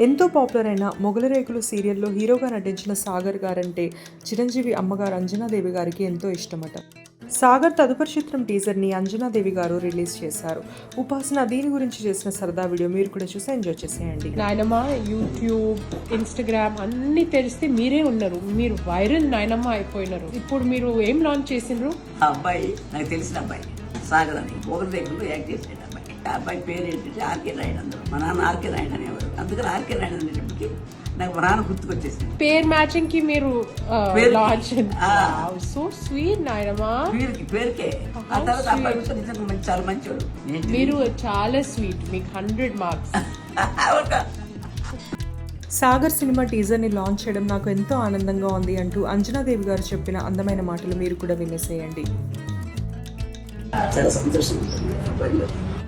ఎంతో పాపులర్ అయిన మొగల రేకులు సీరియల్లో హీరోగా నటించిన సాగర్ గారంటే చిరంజీవి అమ్మగారు అంజనాదేవి గారికి ఎంతో ఇష్టమట. సాగర్ తదుపరి చిత్రం టీజర్ని అంజనాదేవి గారు రిలీజ్ చేశారు. ఉపాసన దీని గురించి చేసిన సరదా వీడియో మీరు కూడా చూసి ఎంజాయ్ చేసేయండి. నాయనమ్మ యూట్యూబ్ ఇన్స్టాగ్రామ్ అన్ని తెరిస్తే మీరే ఉన్నారు. మీరు వైరల్ నాయనమ్మ అయిపోయినారు. ఇప్పుడు మీరు ఏం లాంచ్ చేసిండ్రు? ఆ అబ్బాయి నాకు తెలిసిన అబ్బాయి సాగర్ అని ఒకరి దగ్గర యాక్ట్ అబ్బాయి పేరు ఏంటంటే ఆర్కే నాయుడు అందరూ. మా నాన్న ఆర్కే నాయుడు అనేవారు. అందుకని ఆర్కే నాయుడు అనేటప్పటికి నాకు మా నాన్న గుర్తుకొచ్చేసింది. పేర్ మ్యాచింగ్కి మీరు పేరు- లాంచ్ ఆ. సో స్వీట్ నాయనమ్మ. పేరుకి పేరుకే. ఆ తర్వాత అబ్బాయి కూడా నిజంగా మంచి చాలా మంచివాడు? మీరు చాలా స్వీట్. మీకు హండ్రెడ్ మార్క్స్. సాగర్ సినిమా టీజర్ని లాంచ్ చేయడం నాకు ఎంతో ఆనందంగా ఉంది అంటూ అంజనాదేవి గారు చెప్పిన అందమైన మాటలు మీరు కూడా వినేసేయండి. చాలా అబ్బాయిలో.